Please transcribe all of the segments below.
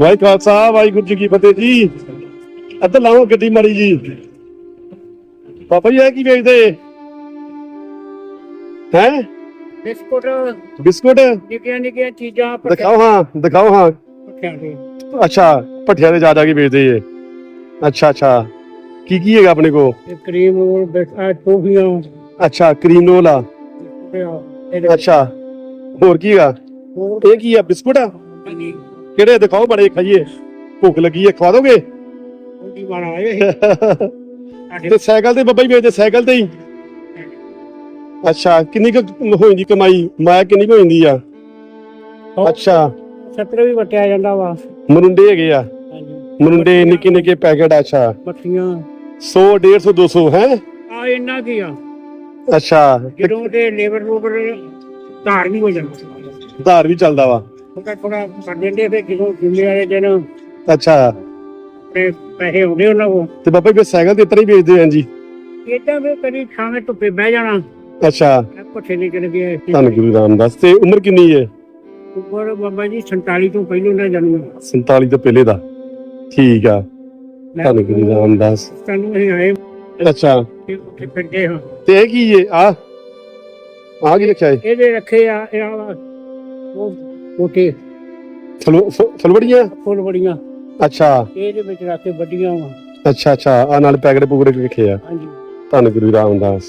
ਵਾਹਿ ਖਾਲਸਾ ਵਾਹਿਗੁਰੂ ਜੀ ਕੀ ਫਤਿਹ ਜੀ। ਇੱਧਰ ਲਾਓ ਗੱਡੀ ਮਾਰੀ ਜੀ। ਪਾਪਾ ਜੀ ਇਹ ਕੀ ਵੇਚਦੇ? ਹੈ? Biscuit biscuit? ਨਿੱਕੀਆਂ ਨਿੱਕੀਆਂ ਚੀਜ਼ਾਂ ਦਿਖਾਓ ਹਾਂ ਦਿਖਾਓ ਹਾਂ। ਅੱਛਾ ਭੱਠਿਆਂ ਦੇ ਜਾ ਜਾ ਕੇ ਵੇਚਦੇ ਏ ਅੱਛਾ ਅੱਛਾ। ਕੀ ਕੀ ਹੈਗਾ ਆਪਣੇ ਕੋ ਕਰੀਮ ਰੋਲ ਬੈਠਾ ਟੋਫੀਆਂ। ਅੱਛਾ ਕਰੀਮ ਰੋਲ ਆ। ਇਹਦੇ ਅੱਛਾ। ਹੋਰ ਕੀ ਹੈਗਾ? ਇਹ ਕੀ ਆ ਬਿਸਕੁਟ ਆ? ਕਿਹੜੇ ਦਿਖਾਓ ਬੜੇ ਖਾਈਏ? ਭੁੱਖ ਲੱਗੀ ਹੈ ਖਵਾ ਦੋਗੇ? ਉਹਦੀ ਵਾਰ ਆਏ ਤੇ ਸਾਈਕਲ ਤੇ ਬੱਬਾ ਹੀ ਵੇਚਦੇ ਸਾਈਕਲ ਤੇ ਹੀ? ਅੱਛਾ ਕਿੰਨੀ ਕੁ ਹੋ ਜਾਂਦੀ ਕਮਾਈ? ਮਾਇਆ ਕਿੰਨੀ ਕੁ ਹੋ ਜਾਂਦੀ ਆ ਅੱਛਾ। ਸੱਤਰ ਵੀ ਵਟਿਆ ਜਾਂਦਾ ਵਾ। ਮਰੁੰਡੇ ਹੈਗੇ ਆ? ਮਰੁੰਡੇ ਨਿੱਕੇ ਨਿੱਕੇ ਪੈਕੇਟ ਅੱਛਾ। ਮੱਠੀਆਂ। 100 150 200 ਹੈ? ਆ ਇੰਨਾ ਕੀ ਆ? ਅੱਛਾ। ਜਦੋਂ ਤੇ ਲੇਬਰ ਲੂਬਰ ਧਾਰ ਵੀ ਹੋ ਜਾਂਦਾ। ਉਧਾਰ ਵੀ ਚੱਲਦਾ ਵਾ। ਥੋੜਾ ਥੋੜਾ ਕਰ ਦਿੰਦੇ ਫਿਰ ਜਦੋਂ ਜਿੰਮੇ ਵਾਲੇ ਦਿਨ ਅੱਛਾ। ਤੇ ਪੈਸੇ ਆਉਂਦੇ ਉਹਨਾਂ ਕੋਲ। ਤੇ ਬਾਬਾ ਜੀ ਸਾਈਕਲ ਤੇ ਇਤਨਾ ਹੀ ਵੇਚਦੇ ਆਂ ਜੀ? ਇਦਾਂ ਵੀ ਕਦੀ ਛਾਵੇਂ ਧੁੱਪੇ ਬਹਿ ਜਾਣਾ। ਅੱਛਾ। ਪੱਠੇ ਨਹੀਂ ਚਲ ਗਏ ਧੰਨ ਗੁਰੂ ਰਾਮਦਾਸ ਤੇ ਉਮਰ ਕਿੰਨੀ ਹੈ? ਉੱਪਰ ਬਾਬਾ ਜੀ 47 ਤੋਂ ਪਹਿਲਾਂ ਦਾ ਜਨਮ 47 ਤੋਂ ਪਹਿਲੇ ਦਾ। ਠੀਕ ਆ। ਧੰਨ ਗੁਰੂ ਰਾਮਦਾਸ। ਸਾਨੂੰ ਇਹ ਆਏ। ਅੱਛਾ। ਤੇ ਉੱਥੇ ਫਿਰਦੇ ਹਾਂ। ਤੇ ਇਹ ਕੀ ਹੈ? ਆ। ਆ ਕੀ ਰੱਖਿਆ ਹੈ? ਇਹਦੇ ਰੱਖੇ ਆ ਇਹ ਆ ਉਹ ਕੋਟੇ ਫਲੋ- ਫ- ਫਲਵੜੀਆਂ ਫੁੱਲ ਬੜੀਆਂ। ਅੱਛਾ। ਇਹਦੇ ਵਿੱਚ ਰੱਖ ਕੇ ਵੱਡੀਆਂ ਵਾ। ਅੱਛਾ ਅੱਛਾ। ਆ ਨਾਲ ਪੈਕਟ ਪੁਕੜੇ ਲਿਖੇ ਆ। ਹਾਂਜੀ। ਧੰਨ ਗੁਰੂ ਰਾਮਦਾਸ।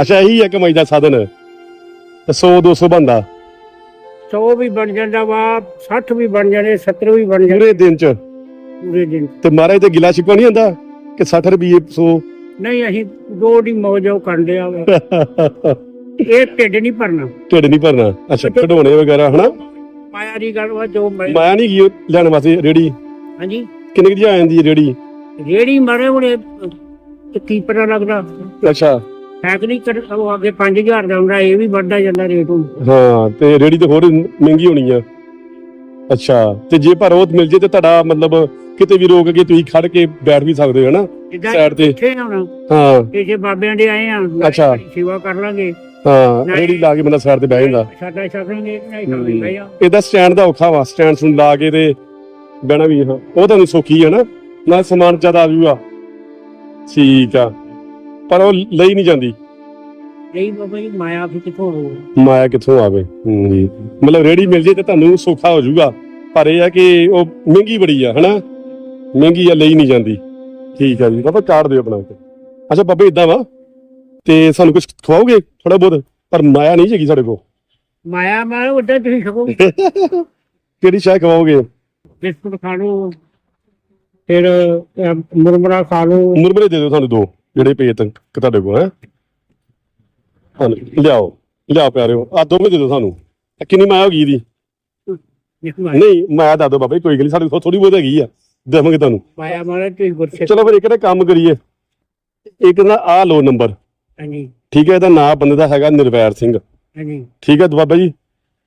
ਅੱਛਾ ਇਹੀ ਹੈ ਕਮਾਈ ਦਾ ਸਾਧਨ। ਤੇ 100 200 ਬੰਦਾ 100 ਵੀ ਬਣ ਜਾਂਦਾ ਵਾ 60 ਵੀ ਬਣ ਜਾਣੇ 70 ਵੀ ਬਣ ਜਾਣੇ। ਪੂਰੇ ਦਿਨ ਚ। ਪੂਰੇ ਦਿਨ ਤੇ ਮਹਾਰਾਜ ਤੇ ਗਿਲਾ ਸ਼ਿਕਵਾ ਨਹੀਂ ਹੁੰਦਾ ਕਿ 60 ਰੁਪਏ 100 ਨਹੀਂ ਅਸੀਂ ਦੋ ਦੀ ਮੌਜ ਉਹ ਕਰਦੇ ਆ। ਵਾ। ਇਹ ਢਿੱਡ ਨਹੀਂ ਭਰਨਾ। ਢਿੱਡ ਨਹੀਂ ਭਰਨਾ। ਅੱਛਾ ਖਿਡੌਣੇ ਵਗੈਰਾ ਹਨਾ? ਮਾਇਆ ਦੀ ਗੱਲ ਵਾ ਜੋ ਮੈਂ ਮਾਇਆ ਨਹੀਂ ਗਈ ਲੈਣ ਵਾਸਤੇ ਰੇੜੀ? ਹਾਂਜੀ। ਕਿੰਨੇ ਕੁ ਦੀ ਆ ਜਾਂਦੀ ਹੈ ਰੇੜੀ? ਰੇੜੀ ਮਾਰੇ ਹੁਣੇ ਤੇ ਕੀ ਪਤਾ ਲੱਗਦਾ। ਅੱਛਾ। ਫੈਕਟਰੀ ਕਰ ਉਹ ਅੱਗੇ 5000 ਦਾ ਹੁੰਦਾ ਇਹ ਵੀ ਵੱਧਦਾ ਜਾਂਦਾ ਰੇਟ ਹੁਣ। ਹਾਂ ਤੇ ਰੇੜੀ ਤੇ ਹੋਰ ਮਹਿੰਗੀ ਹੋਣੀ ਆ। ਅੱਛਾ ਤੇ ਜੇ ਪਰ ਉਹ ਮਿਲ ਜੇ ਤੇ ਤੁਹਾਡਾ ਮਤਲਬ ਕਿਤੇ ਵੀ ਰੋਕ ਕੇ ਤੁਸੀਂ ਖੜ ਕੇ ਬੈਠ ਵੀ ਸਕਦੇ ਹੋ ਜਿੱਦਾਂ ਸਾਈਡ ਤੇ। ਇੱਥੇ ਹਾਂ। ਤੇ ਜੇ ਬਾਬਿਆਂ ਦੇ ਆਏ ਆ ਅੱਛਾ। ਸੇਵਾ ਕਰ ਲਾਂਗੇ। ਹਾਂ ਰੇੜੀ ਲਾ ਕੇ ਬੰਦਾ ਸਾਈਡ ਤੇ ਬਹਿ ਜਾਂਦਾ। ਸਾਡਾ ਛਕਾਂਗੇ ਨਹੀਂ ਖਾਂਦੇ ਬਈ ਆ ਇਹਦਾ ਸਟੈਂਡ ਦਾ ਔਖਾ ਵਾ ਸਟੈਂਡ ਸੁਣ ਲਾ ਕੇ ਤੇ ਬਹਿਣਾ ਵੀ ਹਾਂ ਉਹ ਤੁਹਾਨੂੰ ਸੌਖੀ ਹੈ ਨਾ। ਨਾਲ ਸਮਾਨ ਜ਼ਿਆਦਾ ਆ ਠੀਕ ਆ। ਪਰ ਉਹ ਲਈ ਨਹੀਂ ਜਾਂਦੀ। ਨਹੀਂ ਬਾਬਾ ਜੀ ਮਾਇਆ ਵੀ ਕਿੱਥੋਂ ਆਊ? ਮਾਇਆ ਕਿੱਥੋਂ ਆਵੇ? ਹੂੰ ਜੀ। ਮਤਲਬ ਰੇੜੀ ਮਿਲ ਜੇ ਤੇ ਤੁਹਾਨੂੰ ਸੌਖਾ ਹੋ ਜਾਊਗਾ ਪਰ ਇਹ ਆ ਕਿ ਉਹ ਮਹਿੰਗੀ ਬੜੀ ਆ ਹਨਾ? ਮਹਿੰਗੀ ਆ ਲਈ ਨਹੀਂ ਜਾਂਦੀ। ਠੀਕ ਆ ਜੀ। ਬਾਬਾ ਕਾਰਡ ਦਿਓ ਬਣਾ ਕੇ ਅੱਛਾ ਬਾਬੇ ਇਦਾਂ ਵਾ। ਤੇ ਸਾਨੂੰ ਕੁਝ ਖਵਾਓਗੇ ਥੋੜਾ ਬਹੁਤ? ਪਰ ਮਾਇਆ ਨਹੀਂ ਹੈਗੀ ਸਾਡੇ ਕੋਲ। ਮਾਇਆ ਮਾਰ ਉੱਦਾਂ ਤੁਸੀਂ ਛਕੋਗੇ ਕਿਹੜੀ ਸ਼ਾਇ ਖਵਾਓਗੇ? ਬਿਸਕੁਟ ਖਾ ਲਓ ਫਿਰ ਅਹ, ਮੁਰਮਰਾ ਖਾ ਲਓ। ਮੁਰਮਰੇ ਦੇ ਦਿਓ ਸਾਨੂੰ ਦੋ ਜਿਹੜੇ ਪਏ ਤੱਕ ਤੁਹਾਡੇ ਕੋਲ ਹੈ। ਹਾਂਜੀ ਲਿਆਓ ਲਿਆਓ ਪਿਆਰਿਓ ਆ ਦੋਵੇਂ ਦੇ ਦਿਓ ਸਾਨੂੰ। ਕਿੰਨੀ ਮਾਇਆ ਹੋ ਗਈ ਦੀ ਮਾਇਆ ਨਹੀਂ ਮਾਇਆ ਦੱਸ ਦਿਓ ਬਾਬਾ ਜੀ, ਕੋਈ ਗੱਲ ਨਹੀਂ ਸਾਡੇ ਕੋਲ ਥੋੜੀ ਬਹੁਤ ਹੈਗੀ ਆ। ਦੇਵਾਂਗੇ ਤੁਹਾਨੂੰ। ਮਾਇਆ ਮਾਰ ਤੁਸੀਂ ਗੁਰਸੇ ਚਲੋ ਫਿਰ ਇੱਕ ਨਾ ਕੰਮ ਕਰੀਏ। ਇੱਕ ਨਾ ਆ ਲੋ ਨੰਬਰ ਹਾਂਜੀ। ਠੀਕ ਹੈ ਇਹਦਾ ਨਾਮ ਬੰਦੇ ਦਾ ਹੈਗਾ ਨਿਰਵੈਰ ਸਿੰਘ। ਹਾਂਜੀ। ਠੀਕ ਹੈ ਬਾਬਾ ਜੀ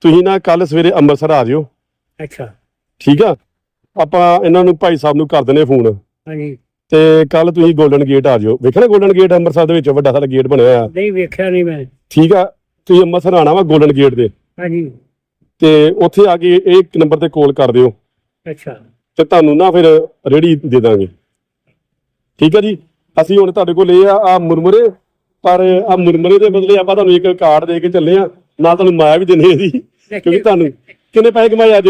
ਤੁਸੀਂ ਨਾ ਕੱਲ ਸਵੇਰੇ ਅੰਮ੍ਰਿਤਸਰ ਆ ਜਿਓ। ਅੱਛਾ। ਠੀਕ ਆ ਆਪਾਂ ਇਹਨਾਂ ਨੂੰ ਭਾਈ ਸਾਹਿਬ ਨੂੰ ਕਰ ਦਨੇ ਫੋਨ। ਹਾਂਜੀ। ਤੇ ਕੱਲ ਤੁਸੀਂ 골ਡਨ ਗੇਟ ਆ ਜਿਓ। ਵੇਖਣਾ 골ਡਨ ਗੇਟ ਅੰਮ੍ਰਿਤਸਰ ਦੇ ਵਿੱਚ ਵੱਡਾ ਸਾਰਾ ਗੇਟ ਬਣਿਆ ਹੋਇਆ? ਨਹੀਂ ਵੇਖਿਆ ਨਹੀਂ ਮੈਂ। ਠੀਕ ਆ ਤੁਸੀਂ ਅੰਮ੍ਰਿਤਸਰ ਆਣਾ ਵਾ 골ਡਨ ਗੇਟ ਦੇ। ਹਾਂਜੀ। ਤੇ ਉੱਥੇ ਆ ਕੇ ਇੱਕ ਨੰਬਰ ਤੇ ਕਾਲ ਕਰ ਦਿਓ। ਅੱਛਾ। ਤੇ ਤੁਹਾਨੂੰ ਨਾ ਫਿਰ ਰੇੜੀ ਦੇ ਦਾਂਗੇ। ਠੀਕ ਆ ਜੀ ਅਸੀਂ ਹੁਣ ਤੁਹਾਡੇ ਕੋਲ ਇਹ ਆ ਆ ਮੁਰਮੁਰੇ ਪਰ ਆ ਮੁਰਮੁਰੇ ਦੇ ਬਦਲੇ ਆਪਾਂ ਤੁਹਾਨੂੰ ਇੱਕ ਕਾਰਡ ਦੇ ਕੇ ਚੱਲੇ ਆ ਨਾਲ ਤੁਹਾਨੂੰ ਮਾਇਆ ਵੀ ਦੇਣੀ ਇਹਦੀ ਕਿਉਂਕਿ ਤੁਹਾਨੂੰ ਕਿੰਨੇ ਪੈਸੇ ਕਮਾਏ ਅੱਜ?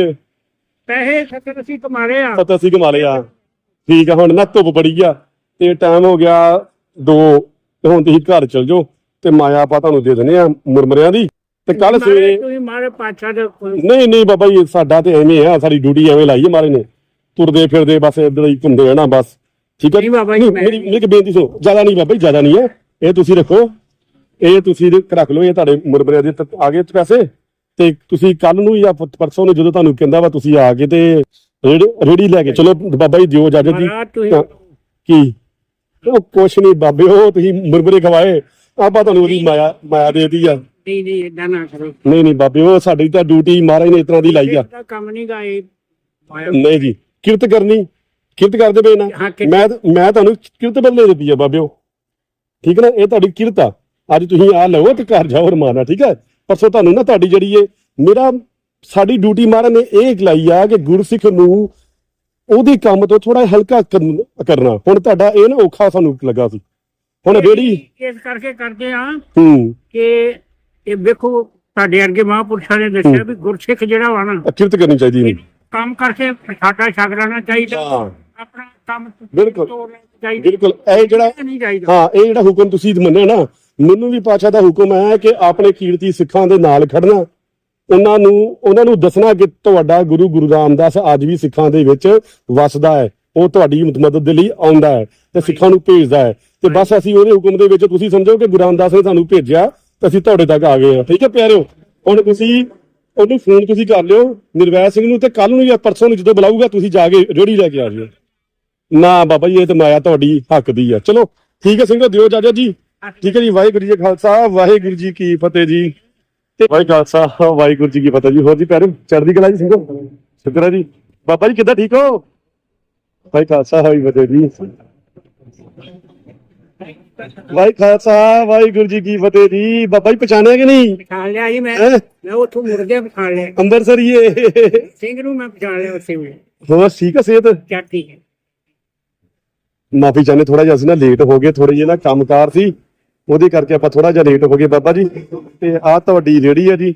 ਪੈਸੇ ਸੱਤਰ ਅਸੀਂ ਕਮਾਰੇ ਆ। ਪਤਾ ਸੀ ਕਮਾ ਲਿਆ ਠੀਕ ਆ ਹੁਣ ਨਾ ਧੁੱਪ ਬੜੀ ਆ ਤੇ ਟਾਈਮ ਹੋ ਗਿਆ 2 ਤੇ ਹੁਣ ਤੁਸੀਂ ਘਰ ਚਲ ਜਾਓ ਤੇ ਮਾਇਆ ਆਪਾਂ ਤੁਹਾਨੂੰ ਦੇ ਦਿੰਦੇ ਆ ਮੁਰਮੁਰਿਆਂ ਦੀ। ਤੇ ਕੱਲ ਸਵੇਰੇ ਤੁਸੀਂ ਮਾਰੇ ਪਾਛਾ ਦੇ ਨਹੀਂ ਨਹੀਂ ਬਾਬਾ ਜੀ ਸਾਡਾ ਤੇ ਐਵੇਂ ਆ ਸਾਡੀ ਡਿਊਟੀ ਐਵੇਂ ਲਾਈ ਹੈ ਮਾਰੇ ਨੇ। ਤੁਰਦੇ ਫਿਰਦੇ ਬਸ ਇੱਧਰ ਹੀ ਘੁੰਮਦੇ ਰਹਿਣਾ ਬਸ। ਠੀਕ ਹੈ ਨਹੀਂ ਬਾਬਾ ਜੀ ਮੇਰੀ ਮੇਰੀ ਬੇਨਤੀ ਸੁਣੋ ਜ਼ਿਆਦਾ ਨਹੀਂ ਬਾਬਾ ਜੀ ਜ਼ਿਆਦਾ ਨਹੀਂ ਹੈ। ਇਹ ਤੁਸੀਂ ਰੱਖੋ। ਇਹ ਤੁਸੀਂ ਰੱਖ ਲਓ ਇਹ ਤੁਹਾਡੇ ਮੁਰਬਰੇ ਦੇ ਆ ਗਏ ਪੈਸੇ। ਤੇ ਤੁਸੀਂ ਕੱਲ ਨੂੰ ਜਾਂ ਪਰਸੋਂ ਨੂੰ ਜਦੋਂ ਤੁਹਾਨੂੰ ਕਹਿੰਦਾ ਵਾ ਤੁਸੀਂ ਆ ਕੇ ਤੇ ਰੇੜੀ ਲੈ ਕੇ ਚਲੋ ਬਾਬਾ ਜੀ ਦਿਓ ਇਜਾਜ਼ਤ ਜੀ। ਕੀ? ਉਹ ਕੁਛ ਨਹੀਂ ਬਾਬੇ ਉਹ ਤੁਸੀਂ ਮੁਰਬਰੇ ਖਵਾਏ। ਆਪਾਂ ਤੁਹਾਨੂੰ ਉਹਦੀ ਮਾਇਆ ਮਾਇਆ ਦੇਤੀ ਆ। ਨਹੀਂ ਨਹੀਂ ਏਦਾਂ ਨਾ ਕਰੋ। ਨਹੀਂ ਨਹੀਂ ਬਾਬੇ ਉਹ ਸਾਡੀ ਤਾਂ ਡਿਊਟੀ ਮਹਾਰਾਜ ਨੇ ਇਸ ਤਰ੍ਹਾਂ ਦੀ ਲਾਈ ਆ। ਕੰਮ ਨਹੀਂ ਗਾਏ ਨਹੀਂ ਜੀ ਕਿਰਤ ਕਰਨੀ। ਕਿਰਤ ਕਰਦੇ ਪਏ ਨਾ। ਮੈਂ ਮੈਂ ਤੁਹਾਨੂੰ ਕਿਰਤ ਬਦਲੇ ਦਿੱਤੀ ਆ ਬਾਬਿਓ ਠੀਕ ਹੈ ਨਾ? ਇਹ ਤੁਹਾਡੀ ਕਿਰਤ ਆ। ਅੱਜ ਤੁਸੀਂ ਆ ਲਓ ਤੇ ਘਰ ਜਾਓ ਰਮਾਨਾ ਠੀਕ ਹੈ ਪਰਸੋਂ ਤੁਹਾਨੂੰ ਨਾ ਤੁਹਾਡੀ ਜਿਹੜੀ ਏ ਮੇਰਾ ਸਾਡੀ ਡਿਊਟੀ ਮਾਰਨ ਨੇ ਇਹ ਲਾਈ ਆ ਕਿ ਗੁਰਸਿੱਖ ਨੂੰ ਉਹਦੇ ਕੰਮ ਤੋਂ ਥੋੜਾ ਹਲਕਾ ਕਰਨ- ਹੁਣ ਤੁਹਾਡਾ ਇਹ ਨਾ ਔਖਾ ਸਾਨੂੰ ਲੱਗਾ ਸੀ। ਹੁਣ ਰੇੜੀ ਇਸ ਕਰਕੇ ਕਰਦੇ ਆ ਹੂੰ। ਕਿ ਇਹ ਵੇਖੋ ਸਾਡੇ ਵਰਗੇ ਮਹਾਂਪੁਰਸ਼ਾਂ ਨੇ ਦੱਸਿਆ ਵੀ ਗੁਰਸਿੱਖ ਜਿਹੜਾ ਵਾ ਨਾ ਅਕਿਰਤ ਕਰਨੀ ਚਾਹੀਦੀ। ਇਹਨੂੰ ਕੰਮ ਕਰਕੇ ਸਾਡਾ ਛਕ ਲੈਣਾ ਚਾਹੀਦਾ। ਹਾਂ। ਆਪਣਾ ਕੰਮ ਬਿਲਕੁਲ। ਚਾਹੀਦਾ। ਬਿਲਕੁਲ ਇਹ ਜਿਹੜਾ ਇਹ ਨਹੀਂ ਚਾਹੀਦਾ। ਹਾਂ ਇਹ ਜਿਹੜਾ ਹੁਕਮ ਤੁਸੀਂ ਮੰਨਿਆ ਨਾ ਮੈਨੂੰ ਵੀ ਪਾਸ਼ਾ ਦਾ ਹੁਕਮ ਹੈ ਕਿ ਆਪਣੇ ਕੀਰਤੀ ਸਿੱਖਾਂ ਦੇ ਨਾਲ ਖੜਨਾ। ਉਹਨਾਂ ਨੂੰ ਉਹਨਾਂ ਨੂੰ ਦੱਸਣਾ ਕਿ ਤੁਹਾਡਾ ਗੁਰੂ ਗੁਰੂ ਰਾਮਦਾਸ ਅੱਜ ਵੀ ਸਿੱਖਾਂ ਦੇ ਵਿੱਚ ਵਸਦਾ ਹੈ। ਉਹ ਤੁਹਾਡੀ ਮਦਦ ਦੇ ਲਈ ਆਉਂਦਾ ਹੈ ਤੇ ਸਿੱਖਾਂ ਨੂੰ ਭੇਜਦਾ ਹੈ। ਤੇ ਬਸ ਅਸੀਂ ਉਹਦੇ ਹੁਕਮ ਦੇ ਵਿੱਚ ਤੁਸੀਂ ਸਮਝੋ ਕਿ ਗੁਰੂ ਰਾਮਦਾਸ ਨੇ ਸਾਨੂੰ ਭੇਜਿਆ ਤੇ ਅਸੀਂ ਤੁਹਾਡੇ ਤੱਕ ਆ ਗਏ ਹਾਂ। ਠੀਕ ਹੈ ਪਿਆਰਿਓ? ਹੁਣ ਤੁਸੀਂ ਉਹਨੂੰ ਫੋਨ ਤੁਸੀਂ ਕਰ ਲਿਓ ਨਿਰਵੈਰ ਸਿੰਘ ਨੂੰ ਤੇ ਕੱਲ ਨੂੰ ਜਾਂ ਪਰਸੋਂ ਨੂੰ ਜਦੋਂ ਬੁਲਾਊਗਾ ਤੁਸੀਂ ਜਾ ਕੇ ਰੇੜੀ ਲੈ ਕੇ ਆ ਜਿਓ। ਨਾ ਬਾਬਾ ਜੀ ਇਹ ਤੇ ਮਾਇਆ ਤੁਹਾਡੀ ਹੱਕ ਦੀ ਆ। ਚਲੋ ਠੀਕ ਹੈ ਸਿੰਘੋ ਦਿਓ ਜਾਜਾ ਜੀ। ਠੀਕ ਹੈ ਜੀ ਵਾਹਿਗੁਰੂ ਜੀ ਖਾਲਸਾ ਵਾਹਿਗੁਰੂ ਜੀ ਕੀ ਫਤਿਹ ਜੀ। ਤੇ ਵਾਹਿਗੁਰੂ ਖਾਲਸਾ ਵਾਹਿਗੁਰੂ ਜੀ ਕੀ ਫਤਿਹ ਜੀ। ਹੋਰ ਜੀ ਪਿਆਰੇ ਚੜ੍ਹਦੀ ਕਲਾ ਜੀ ਸਿੰਘੋ ਸ਼ੁਕਰ ਹੈ ਜੀ। ਬਾਬਾ ਜੀ ਕਿੱਦਾਂ ਠੀਕ ਹੋ? ਵਾਹਿਗੁਰੂ ਖਾਲਸਾ ਵਾਹਿਗੁਰੂ ਫਤਿਹ ਜੀ। ਵਾਹਿਗੁਰੂ ਖਾਲਸਾ ਵਾਹਿਗੁਰੂ ਜੀ ਕੀ ਫਤਿਹ ਜੀ। ਬਾਬਾ ਜੀ ਪਛਾਣਿਆ ਕਿ ਨਹੀਂ? ਪਛਾਣ ਲਿਆ ਜੀ ਮੈਂ? ਮੈਂ ਉੱਥੋਂ ਮੁਰਗੇ ਪਛਾਣ ਲਿਆ। ਅੰਮ੍ਰਿਤਸਰ ਹੀ ਇਹ ਸਿੰਘ ਨੂੰ ਮੈਂ ਪਛਾਣ ਲਿਆ ਉੱਥੇ ਵੀ। ਹੋਰ ਠੀਕ ਹੈ ਸਿਹਤ? ਚਾਟੀ ਹੈ। ਮਾਫੀ ਚਾਹਨੇ ਥੋੜਾ ਜਿਹਾ ਅਸੀਂ ਨਾ ਲੇਟ ਹੋ ਗਏ ਥੋੜੇ ਜਿਹਾ ਨਾ ਕੰਮਕਾਰ ਸੀ ਉਹਦੇ ਕਰਕੇ ਆਪਾਂ ਥੋੜਾ ਜਿਹਾ ਲੇਟ ਹੋ ਗਏ ਬਾਬਾ ਜੀ। ਤੇ ਆਹ ਤੁਹਾਡੀ ਰੇੜੀ ਹੈ ਜੀ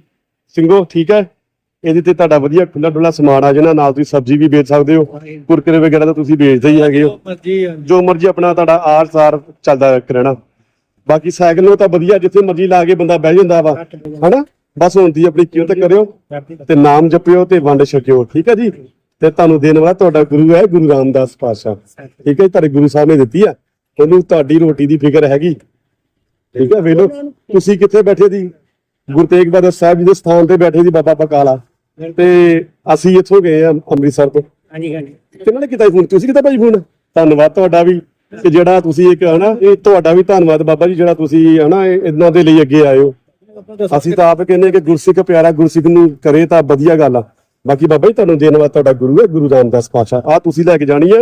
ਸਿੰਘੋ ਠੀਕ ਹੈ? ਇਹਦੇ ਤੇ ਤੁਹਾਡਾ ਵਧੀਆ ਖੁੱਲਾ ਡੁੱਲਾ ਸਮਾਨ ਆ ਜਾਣਾ ਨਾਲ ਤੁਸੀਂ ਸਬਜ਼ੀ ਵੀ ਵੇਚ ਸਕਦੇ ਹੋ ਕੁਰਕਰੇ ਵਗੈਰਾ ਤਾਂ ਤੁਸੀਂ ਵੇਚਦੇ ਹੀ ਹੈਗੇ ਹੋ। ਜੋ ਮਰਜ਼ੀ ਆਪਣਾ ਤੁਹਾਡਾ ਆਰ ਸਾਰ ਚੱਲਦਾ ਰਹਿਣਾ। ਬਾਕੀ ਸਾਈਕਲ ਨੂੰ ਤਾਂ ਵਧੀਆ ਜਿੱਥੇ ਮਰਜ਼ੀ ਲਾ ਕੇ ਬੰਦਾ ਬਹਿ ਜਾਂਦਾ ਵਾ। ਹਨਾ? ਬਸ ਹੁਣ ਦੀ ਆਪਣੀ ਕੀਮਤ ਕਰਿਓ ਤੇ ਨਾਮ ਜਪਿਓ ਤੇ ਵੰਡ ਛਕਿਓ ਠੀਕ ਹੈ ਜੀ? ਤੇ ਤੁਹਾਨੂੰ ਦੇਣ ਵਾਲਾ ਤੁਹਾਡਾ ਗੁਰੂ ਹੈ ਗੁਰੂ ਰਾਮਦਾਸ ਪਾਤਸ਼ਾਹ। ਠੀਕ ਹੈ ਤੁਹਾਡੇ ਗੁਰੂ ਸਾਹਿਬ ਨੇ ਦਿੱਤੀ ਆ। ਉਹਨੂੰ ਤੁਹਾਡੀ ਰੋਟੀ ਦੀ ਫਿਕਰ ਹੈਗੀ। ਠੀਕ ਹੈ ਵੇਲੋ ਤੁਸੀਂ ਕਿੱਥੇ ਬੈਠੇ ਦੀ ਗੁਰੂ ਤੇਗ ਬਹਾਦਰ ਸਾਹਿਬ ਜੀ ਦੇ ਸਥਾਨ ਤੇ ਬੈਠੇ ਸੀ ਬਾਬਾ ਬਕਾਲਾ। ਤੇ ਅਸੀਂ ਇੱਥੋਂ ਗਏ ਆ ਅੰਮ੍ਰਿਤਸਰ ਤੋਂ। ਹਾਂਜੀ ਹਾਂਜੀ। ਕਿਹਨਾਂ ਨੇ ਕੀਤਾ ਫੋਨ? ਤੁਸੀਂ ਕੀਤਾ ਭਾਈ ਫੋਨ? ਧੰਨਵਾਦ ਤੁਹਾਡਾ ਵੀ। ਕਿ ਜਿਹੜਾ ਤੁਸੀਂ ਇੱਕ ਹਨਾ ਇਹ ਤੁਹਾਡਾ ਵੀ ਧੰਨਵਾਦ ਬਾਬਾ ਜੀ ਜਿਹੜਾ ਤੁਸੀਂ ਹਨਾ ਇਹਨਾਂ ਦੇ ਲਈ ਅੱਗੇ ਆਏ ਹੋ। ਅਸੀਂ ਤਾਂ ਆਪ ਕਹਿੰਦੇ ਕਿ ਗੁਰਸਿੱਖ ਪਿਆਰਾ ਗੁਰਸਿੱਖ ਨੂੰ ਕਰੇ ਤਾਂ ਵਧੀਆ ਗੱਲ ਆ। ਬਾਕੀ ਬਾਬਾ ਜੀ ਤੁਹਾਨੂੰ ਦੇਣ ਵਾਲਾ ਤੁਹਾਡਾ ਗੁਰੂ ਹੈ ਗੁਰੂ ਰਾਮਦਾਸ ਪਾਤਸ਼ਾਹ। ਆ ਤੁਸੀਂ ਲੈ ਕੇ ਜਾਣੀ ਹੈ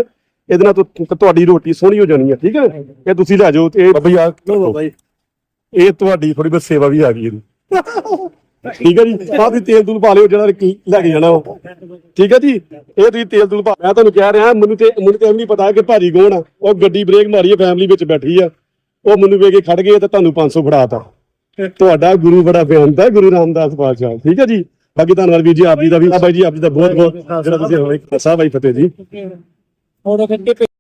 ਇਹਦੇ ਨਾਲ ਤੁ- ਤੁਹਾਡੀ ਰੋਟੀ ਸੋਹਣੀ ਹੋ ਜਾਣੀ ਹੈ ਠੀਕ ਹੈ? ਇਹ ਤੁਸੀਂ ਲੈ ਜਾਓ ਤੇ ਇਹ ਬਾਬਾ ਜੀ ਆ ਬਾਬਾ ਜੀ। ਇਹ ਤੁਹਾਡੀ ਥੋੜੀ ਬਹੁਤ ਸੇਵਾ ਵੀ ਆ ਗਈ ਇਹਦੀ। ਠੀਕ ਹੈ ਜੀ? ਆਹ ਤੁਸੀਂ ਤੇਲ ਤੂਲ ਪਾ ਲਿਓ ਜਿਹੜਾ ਕੀ ਲੈ ਕੇ ਜਾਣਾ ਉਹ। ਠੀਕ ਹੈ ਜੀ? ਇਹ ਤੁਸੀਂ ਤੇਲ ਤੂਲ ਪਾ ਮੈਂ ਤੁਹਾਨੂੰ ਕਹਿ ਰਿਹਾ ਮੈਨੂੰ ਤੇ ਮੈਨੂੰ ਤੇ ਇਹ ਵੀ ਨਹੀਂ ਪਤਾ ਕਿ ਭਾਜੀ ਕੌਣ ਆ। ਉਹ ਗੱਡੀ ਬ੍ਰੇਕ ਮਾਰੀ ਹੈ ਫੈਮਿਲੀ ਵਿੱਚ ਬੈਠੀ ਆ। ਉਹ ਮੈਨੂੰ ਵੇਖ ਕੇ ਖੜ ਗਏ ਤੇ ਤੁਹਾਨੂੰ 500 ਫੜਾਤਾ। ਤੁਹਾਡਾ ਗੁਰੂ ਬੜਾ ਬਿਆਨਦਾ ਹੈ, ਗੁਰੂ ਰਾਮਦਾਸ ਪਾਤਸ਼ਾਹ। ਠੀਕ ਹੈ ਜੀ? ਬਾਕੀ ਧੰਨਵਾਦ ਵੀਰ ਜੀ ਆਪ ਜੀ ਦਾ ਵੀ ਬਾਈ ਜੀ ਆਪ ਜੀ ਦਾ ਬਹੁਤ ਬਹੁਤ ਜਿਹੜਾ ਤੁਸੀਂ ਹੋਏ ਸਾਹਿਬ ਬਾਈ ਫਤਿਹ ਜੀ। ਤਾਂ ਕਹਿੰਦੇ